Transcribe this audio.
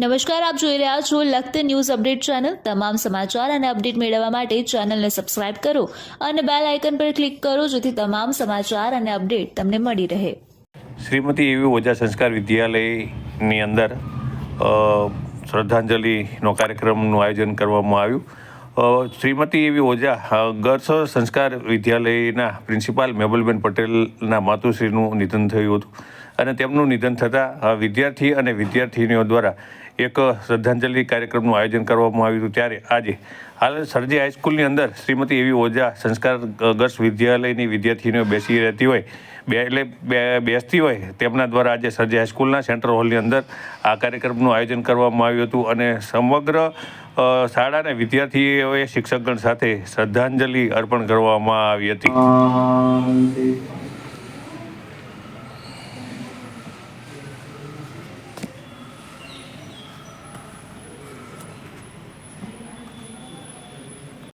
નમસ્કાર, આપ જોઈ રહ્યા છો લખત ન્યૂઝ અપડેટ ચેનલ. તમામ સમાચાર અને અપડેટ મેળવવા માટે ચેનલને સબસ્ક્રાઇબ કરો અને બેલ આઇકન પર ક્લિક કરો જેથી તમામ સમાચાર અને અપડેટ તમને મળી રહે. શ્રીમતી એવી ઓજા સંસ્કાર વિદ્યાલયની અંદર શ્રદ્ધાંજલિનો કાર્યક્રમનું આયોજન કરવામાં આવ્યું. શ્રીમતી એવી ઓઝા ગર્સ સંસ્કાર વિદ્યાલયના પ્રિન્સિપાલ મેબલબેન પટેલના માતુશ્રીનું નિધન થયું હતું. અને તેમનું નિધન થતાં વિદ્યાર્થી અને વિદ્યાર્થીનીઓ દ્વારા એક શ્રદ્ધાંજલિ કાર્યક્રમનું આયોજન કરવામાં આવ્યું હતું. ત્યારે આજે હાલ સરજી હાઈસ્કૂલની અંદર શ્રીમતી એવી ઓઝા સંસ્કાર ગર્લ્સ વિદ્યાલયની વિદ્યાર્થીનીઓ બેસી રહેતી હોય, બે એટલે બેસતી હોય, તેમના દ્વારા આજે સરજી હાઈસ્કૂલના સેન્ટ્રલ હોલની અંદર આ કાર્યક્રમનું આયોજન કરવામાં આવ્યું હતું અને સમગ્ર શાળાના વિદ્યાર્થીઓએ શિક્ષકગણ સાથે શ્રદ્ધાંજલિ અર્પણ કરવામાં આવી હતી.